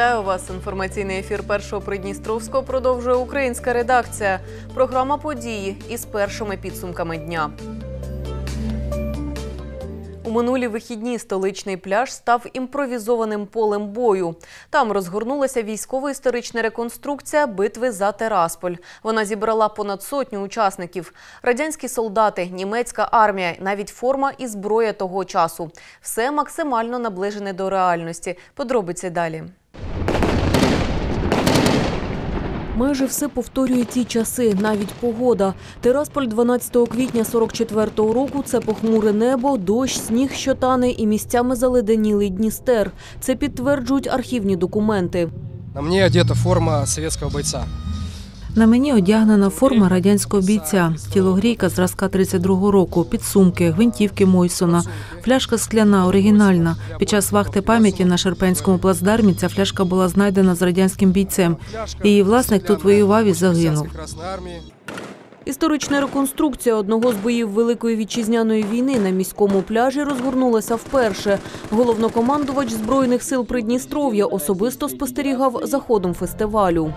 Вітаю вас. Інформаційний ефір першого Придністровського продовжує українська редакція. Програма події із першими підсумками дня. У минулі вихідні столичний пляж став імпровізованим полем бою. Там розгорнулася військово-історична реконструкція битви за Терасполь. Вона зібрала понад сотню учасників: радянські солдати, німецька армія, навіть форма і зброя того часу. Все максимально наближене до реальності. Подробиці далі. Майже все повторює ті часи, навіть погода. Терасполь 12 квітня 44-го року – це похмуре небо, дощ, сніг, що тане і місцями заледенілий Дністер. Це підтверджують архівні документи. На мені одета форма совєтського бойца. На мені одягнена форма радянського бійця, тілогрійка зразка 32-го року, підсумки, гвинтівки Мойсона, фляжка скляна, оригінальна. Під час вахти пам'яті на Шерпенському плацдармі ця фляжка була знайдена з радянським бійцем. Її власник тут воював і загинув. Історична реконструкція одного з боїв Великої вітчизняної війни на міському пляжі розгорнулася вперше. Головнокомандувач Збройних сил Придністров'я особисто спостерігав за ходом фестивалю.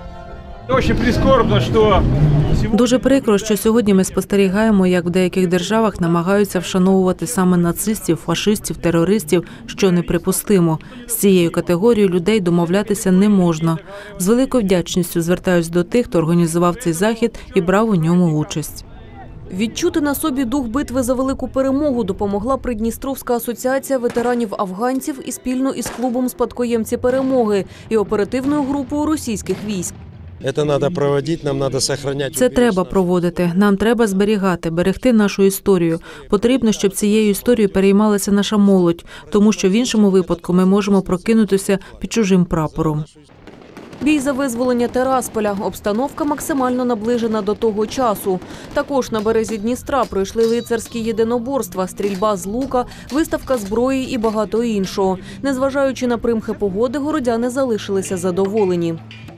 Очень прискорбно, что Дуже прикро, що сьогодні ми спостерігаємо, як в деяких державах намагаються вшановувати саме нацистів, фашистів, терористів, що неприпустимо. З цією категорією людей домовлятися не можна. З великою вдячністю звертаюсь до тих, хто організував цей захід і брав у ньому участь. Відчути на собі дух битви за велику перемогу допомогла Придністровська асоціація ветеранів афганців і спільно із клубом спадкоємці перемоги і оперативною групою російських військ. Это надо проводить, нам надо сохранять. Це треба проводити. Нам треба зберігати, берегти нашу історію. Потрібно, щоб цією історією переймалася наша молодь, тому що в іншому випадку ми можемо прокинутися під чужим прапором. Бій за визволення Терасполя. Обстановка максимально наближена до того часу. Також на березі Дністра пройшли лицарські єдиноборства, стрільба з лука, виставка зброї і багато іншого. Незважаючи на примхи погоди, городяни залишилися задоволені.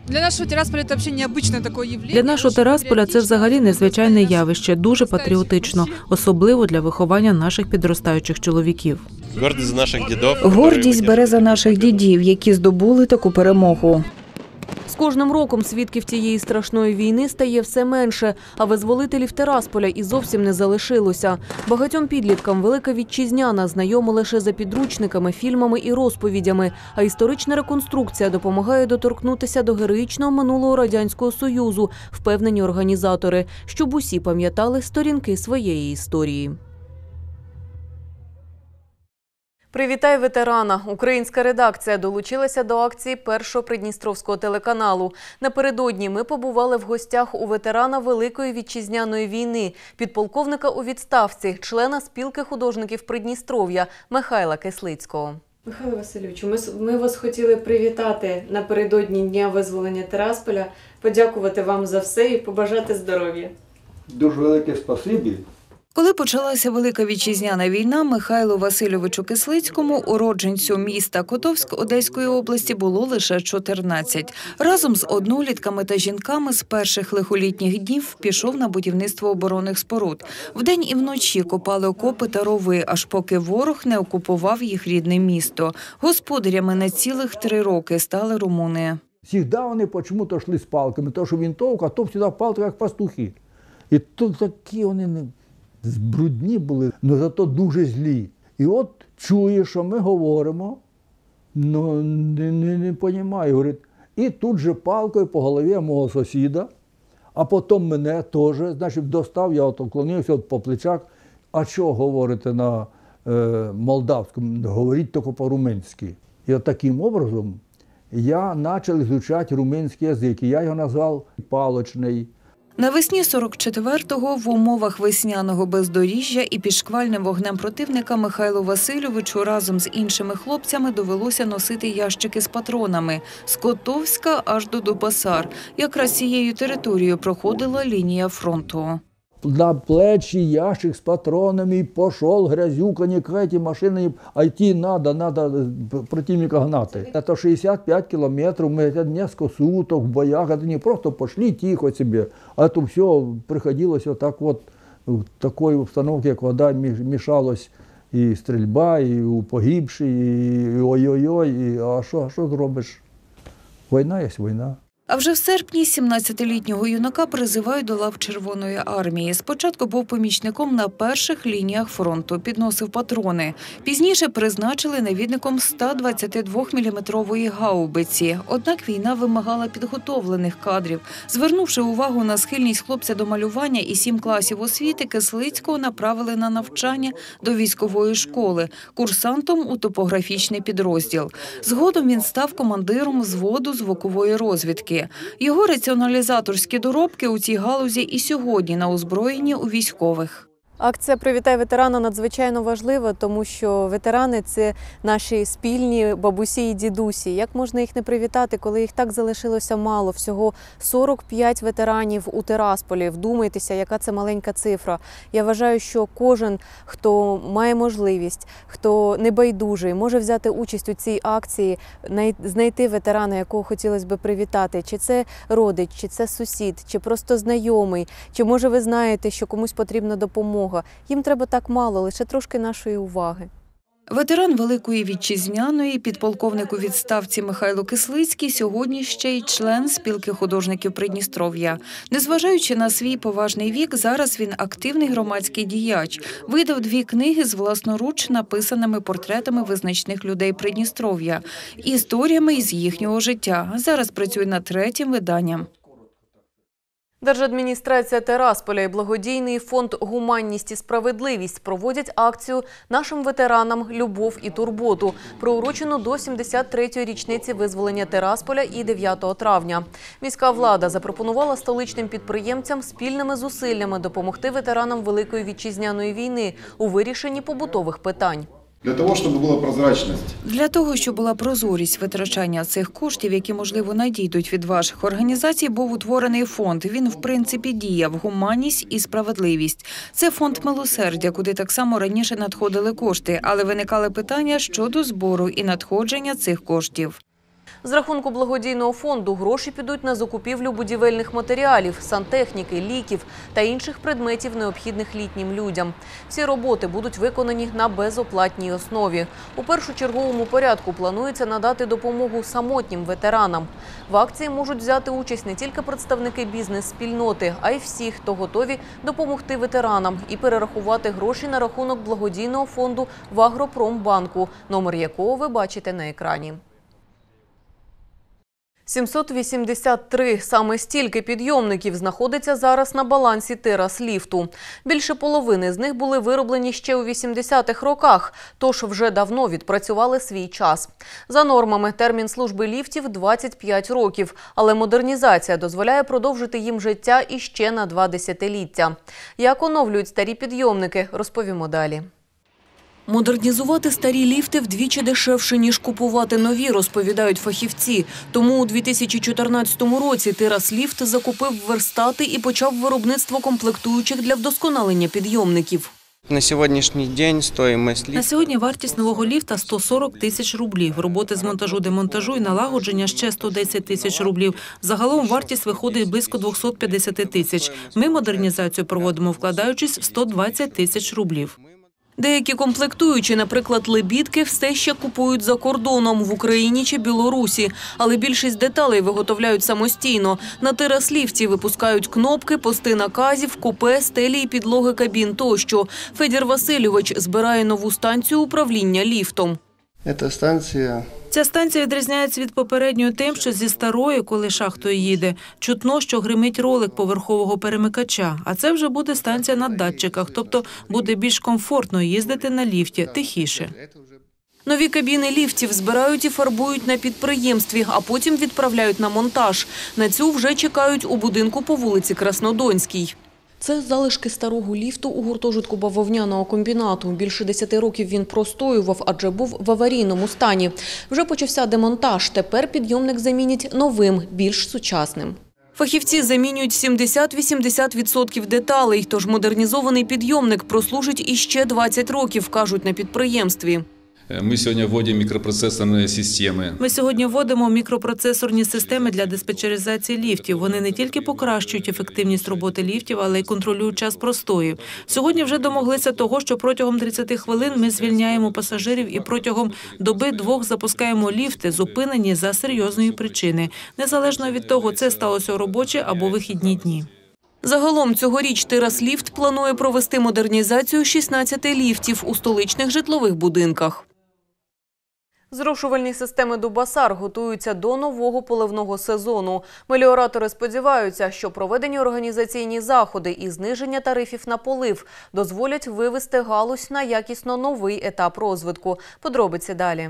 Для нашего Тирасполя это вообще необычное такое явление. Для нашого Очень Терасполя це взагалі патриотично, незвичайне особенно явище, дуже патріотично, особливо для виховання наших підростаючих чоловіків. Гордость за наших дедов. Гордість которые бере за наших дідів, які здобули таку перемогу. Кожним роком свідків цієї страшної війни стає все менше, а визволителів Терасполя і зовсім не залишилося. Багатьом підліткам велика вітчизняна знайома лише за підручниками, фільмами і розповідями. А історична реконструкція допомагає доторкнутися до героїчного минулого радянського союзу, впевнені організатори, щоб усі пам'ятали сторінки своєї історії. Привітай ветерана! Українська редакція долучилася до акції першого придністровського телеканалу. Напередодні ми побували в гостях у ветерана Великої вітчизняної війни, підполковника у відставці, члена спілки художників Придністров'я Михайла Кислицького. Михайло Васильовичу, ми, ми вас хотіли привітати напередодні дня визволення Терасполя, подякувати вам за все і побажати здоров'я. Дуже велике спасибі. Коли почалася Велика вітчизняна війна, Михайлу Васильовичу Кислицькому, уродженцю міста Котовськ Одеської області, було лише 14. Разом з однолітками та жінками з перших лихолітніх днів пішов на будівництво оборонних споруд. Вдень і вночі копали окопи та рови, аж поки ворог не окупував їх рідне місто. Господарями на цілих три роки стали румуни. Всегда вони почему-то йшли з палками, тому що вінтовка, то завжди палки, як пастухи. І тут такі вони не брудні були, але зато дуже злі. І от чує, що ми говоримо, ну не, не, не понімає. Говорить, і тут же палкою по голові мого сусіда, а потім мене теж, значить, достав, я от вклонився от по плечах. А що говорите на е, молдавському? Говоріть тільки по-румунськи. І от таким образом я почав вивчати румунський язик. І я його назвав палочний. Навесні 44-го в умовах весняного бездоріжжя і під шквальним вогнем противника Михайлу Васильовичу разом з іншими хлопцями довелося носити ящики з патронами з Котовська аж до Дубасар. Якраз цією територією проходила лінія фронту на плечі ящик з патронами, пошел, грязюка, не к эти машины, а йти надо, надо противника гнати. Это 65 километров, мы это несколько суток в боях, это не просто пошли тихо себе, а это все приходилось вот так вот в такой обстановке, як вода мішалось і стрільба, і у погибші, і ой-ой-ой, і а що, а що зробиш? Війна є війна. А вже в серпні 17-літнього юнака призивають до лав Червоної армії. Спочатку був помічником на перших лініях фронту, підносив патрони. Пізніше призначили навідником 122-мм гаубиці. Однак війна вимагала підготовлених кадрів. Звернувши увагу на схильність хлопця до малювання і сім класів освіти, Кислицького направили на навчання до військової школи, курсантом у топографічний підрозділ. Згодом він став командиром взводу звукової розвідки. Його раціоналізаторські доробки у цій галузі і сьогодні на озброєнні у військових. Акція Привітай ветерана надзвичайно важлива, тому що ветерани це наші спільні бабусі і дідусі. Як можна їх не привітати, коли їх так залишилося мало? Всього 45 ветеранів у Тирасполі. Вдумайтеся, яка це маленька цифра. Я вважаю, що кожен, хто має можливість, хто небайдужий, може взяти участь у цій акції, най- знайти ветерана, якого хотілося би привітати. Чи це родич, чи це сусід, чи просто знайомий, чи може ви знаєте, що комусь потрібна допомога. Їм треба так мало, лише трошки нашої уваги. Ветеран Великої Вітчизняної, підполковник у відставці Михайло Кислицький, сьогодні ще й член спілки художників Придністров'я. Незважаючи на свій поважний вік, зараз він активний громадський діяч. Видав дві книги з власноруч написаними портретами визначних людей Придністров'я, історіями із їхнього життя. Зараз працює над третім виданням. Держадміністрація Терасполя і благодійний фонд Гуманність і справедливість проводять акцію нашим ветеранам Любов і турботу, приурочену до 73-ї річниці визволення Терасполя і 9 травня. Міська влада запропонувала столичним підприємцям спільними зусиллями допомогти ветеранам Великої вітчизняної війни у вирішенні побутових питань. Для того, щоб була прозрачність. Для того, щоб була прозорість витрачання цих коштів, які можливо надійдуть від ваших організацій, був утворений фонд. Він в принципі діяв гуманність і справедливість. Це фонд милосердя, куди так само раніше надходили кошти, але виникали питання щодо збору і надходження цих коштів. З рахунку благодійного фонду гроші підуть на закупівлю будівельних матеріалів, сантехніки, ліків та інших предметів, необхідних літнім людям. Всі роботи будуть виконані на безоплатній основі. У першочерговому порядку планується надати допомогу самотнім ветеранам. В акції можуть взяти участь не тільки представники бізнес-спільноти, а й всі, хто готові допомогти ветеранам і перерахувати гроші на рахунок благодійного фонду в Агропромбанку, номер якого ви бачите на екрані. 783 – саме стільки підйомників знаходиться зараз на балансі Терас-ліфту. Більше половини з них були вироблені ще у 80-х роках, тож вже давно відпрацювали свій час. За нормами термін служби ліфтів – 25 років, але модернізація дозволяє продовжити їм життя іще на два десятиліття. Як оновлюють старі підйомники, розповімо далі. Модернізувати старі ліфти вдвічі дешевше, ніж купувати нові, розповідають фахівці. Тому у 2014 році Терас Ліфт закупив верстати і почав виробництво комплектуючих для вдосконалення підйомників. На сьогоднішній день стоїмость На сьогодні вартість нового ліфта 140 тисяч рублів. Роботи з монтажу, демонтажу і налагодження ще 110 тисяч рублів. Загалом вартість виходить близько 250 тисяч. Ми модернізацію проводимо, вкладаючись в 120 тисяч рублів. Деякі комплектуючі, наприклад, лебідки, все ще купують за кордоном в Україні чи Білорусі, але більшість деталей виготовляють самостійно. На терасліфті випускають кнопки, пости наказів, купе, стелі і підлоги кабін тощо. Федір Васильович збирає нову станцію управління ліфтом. Ця станція Ця станція відрізняється від попередньої тим, що зі старої, коли шахтою їде, чутно, що гримить ролик поверхового перемикача. А це вже буде станція на датчиках, тобто буде більш комфортно їздити на ліфті, тихіше. Нові кабіни ліфтів збирають і фарбують на підприємстві, а потім відправляють на монтаж. На цю вже чекають у будинку по вулиці Краснодонській. Це залишки старого ліфту у гуртожитку бавовняного комбінату. Більше 10 років він простоював, адже був в аварійному стані. Вже почався демонтаж. Тепер підйомник замінять новим, більш сучасним. Фахівці замінюють 70-80% деталей, тож модернізований підйомник прослужить іще 20 років, кажуть на підприємстві. Э, Мы сегодня вводим микропроцессорные системы. Ми сьогодні вводимо мікропроцесорні системи для диспетчеризації ліфтів. Вони не тільки покращують ефективність роботи ліфтів, але й контролюють час простоїв. Сьогодні вже домоглися того, що протягом 30 хвилин ми звільняємо пасажирів і протягом доби двох запускаємо ліфти, зупинені за серйозної причини, незалежно від того, це сталося у робочі або вихідні дні. Загалом цьогоріч Тирас Ліфт планує провести модернізацію 16 ліфтів у столичних житлових будинках. Зрошувальні системи Дубасар готуються до нового поливного сезону. Меліоратори сподіваються, що проведені організаційні заходи і зниження тарифів на полив дозволять вивести галузь на якісно новий етап розвитку. Подробиці далі.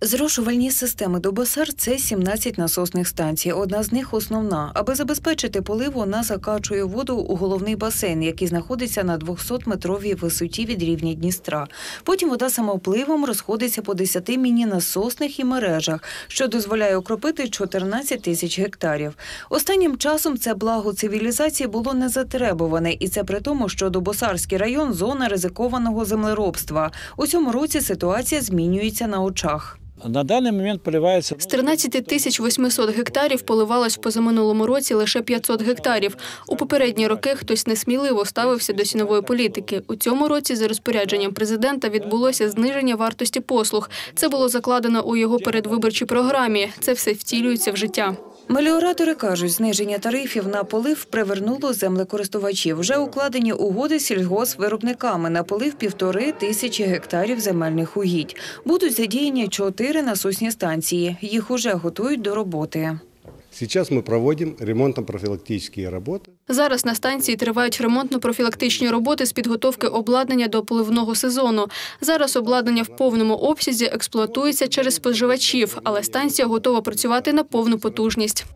Зрошувальні системи Добосар – це 17 насосних станцій. Одна з них основна. Аби забезпечити полив, вона закачує воду у головний басейн, який знаходиться на 200-метровій висоті від рівня Дністра. Потім вода самопливом розходиться по 10 міні-насосних і мережах, що дозволяє окропити 14 тисяч гектарів. Останнім часом це благо цивілізації було не затребуване, і це при тому, що Добосарський район – зона ризикованого землеробства. У цьому році ситуація змінюється на очах. На даний момент поливається З 13 тисяч 800 гектарів поливалось в позаминулому році лише 500 гектарів. У попередні роки хтось несміливо ставився до сінової політики. У цьому році за розпорядженням президента відбулося зниження вартості послуг. Це було закладено у його передвиборчій програмі. Це все втілюється в життя. Меліоратори кажуть, зниження тарифів на полив привернуло землекористувачів. Вже укладені угоди з сільгоспвиробниками на полив півтори тисячі гектарів земельних угідь. Будуть задіяні чотири насосні станції. Їх уже готують до роботи. Сейчас мы проводим ремонтно-профилактические работы. Зараз на станції тривають ремонтно-профілактичні роботи з підготовки обладнання до поливного сезону. Зараз обладнання в повному обсязі експлуатується через споживачів, але станція готова працювати на повну потужність.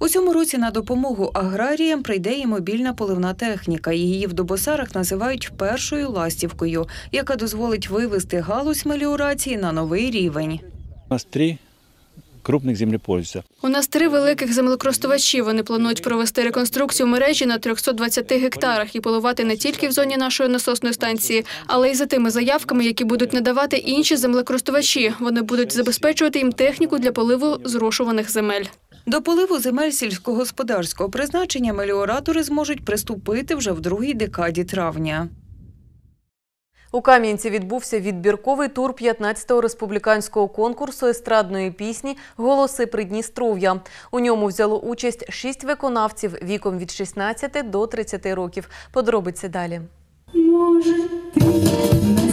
У цьому році на допомогу аграріям прийде і мобільна поливна техніка. Її в Добосарах називають першою ластівкою, яка дозволить вивести галузь меліорації на новий рівень. у нас три крупних землепользователя. У нас три великих землекористувачі. Вони планують провести реконструкцію мережі на 320 гектарах і поливати не тільки в зоні нашої насосної станції, але й за тими заявками, які будуть надавати інші землекористувачі. Вони будуть забезпечувати їм техніку для поливу зрошуваних земель. До поливу земель сільськогосподарського призначення меліоратори зможуть приступити вже в другій декаді травня. У Кам'янці відбувся відбірковий тур 15-го республіканського конкурсу естрадної пісні Голоси Придністров'я. У ньому взяло участь шість виконавців віком від 16 до 30 років. Подробиці далі. Може, ти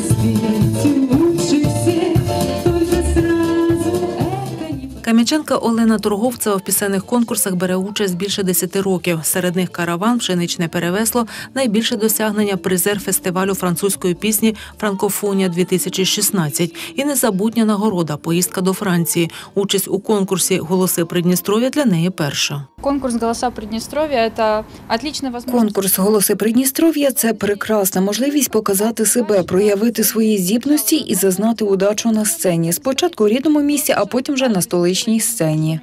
это Олена Торговцева в пісенних конкурсах бере участь більше 10 років. Серед них караван, пшеничне перевесло, найбільше досягнення призер фестивалю французької пісні Франкофонія 2016 і незабутня нагорода поїздка до Франції. Участь у конкурсі Голоси Придністров'я для неї перша. Конкурс «Голоса Приднестровья» – это отличная возможность. Конкурс Голоси Придністров'я це прекрасна можливість показати себе, проявити свої здібності і зазнати удачу на сцені. Спочатку у рідному місці, а потім вже на столичній сцені.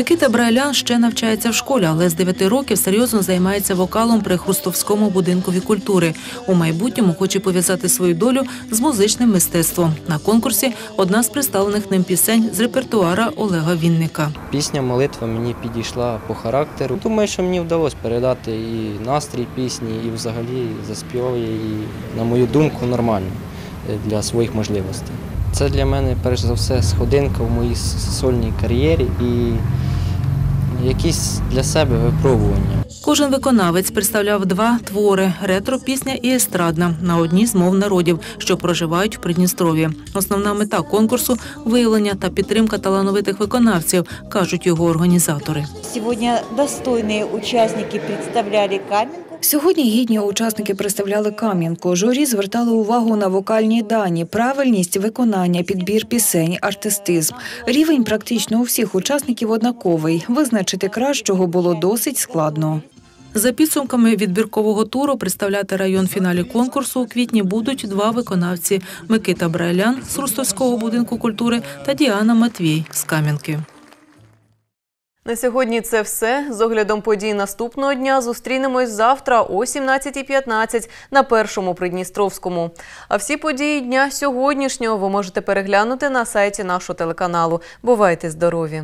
Микита Брайлян ще навчається в школі, але з 9 років серйозно займається вокалом при Хрустовському будинкові культури. У майбутньому хоче пов'язати свою долю з музичним мистецтвом. На конкурсі одна з представлених ним пісень з репертуара Олега Вінника. Пісня молитва мені підійшла по характеру. Думаю, що мені вдалося передати і настрій пісні, і взагалі заспівав її, на мою думку, нормально для своїх можливостей. Це для мене перш за все сходинка в моїй сольній кар'єрі і якісь для себе випробування. Кожен виконавець представляв два твори ретро-пісня і естрадна на одній з мов народів, що проживають в Придністрові. Основна мета конкурсу виявлення та підтримка талановитих виконавців, кажуть його організатори. Сьогодні достойні учасники представляли Каменку. Сьогодні гідні учасники представляли Кам'янку. Журі звертало увагу на вокальні дані, правильність виконання, підбір пісень, артистизм. Рівень практично у всіх учасників однаковий. Визначити кращого було досить складно. За підсумками відбіркового туру представляти район фіналі конкурсу у квітні будуть два виконавці: Микита Брайлян з Рустовського будинку культури та Діана Матвій з Кам'янки. На сьогодні це все. З оглядом подій наступного дня зустрінемось завтра о 17.15 на першому Придністровському. А всі події дня сьогоднішнього ви можете переглянути на сайті нашого телеканалу. Бувайте здорові!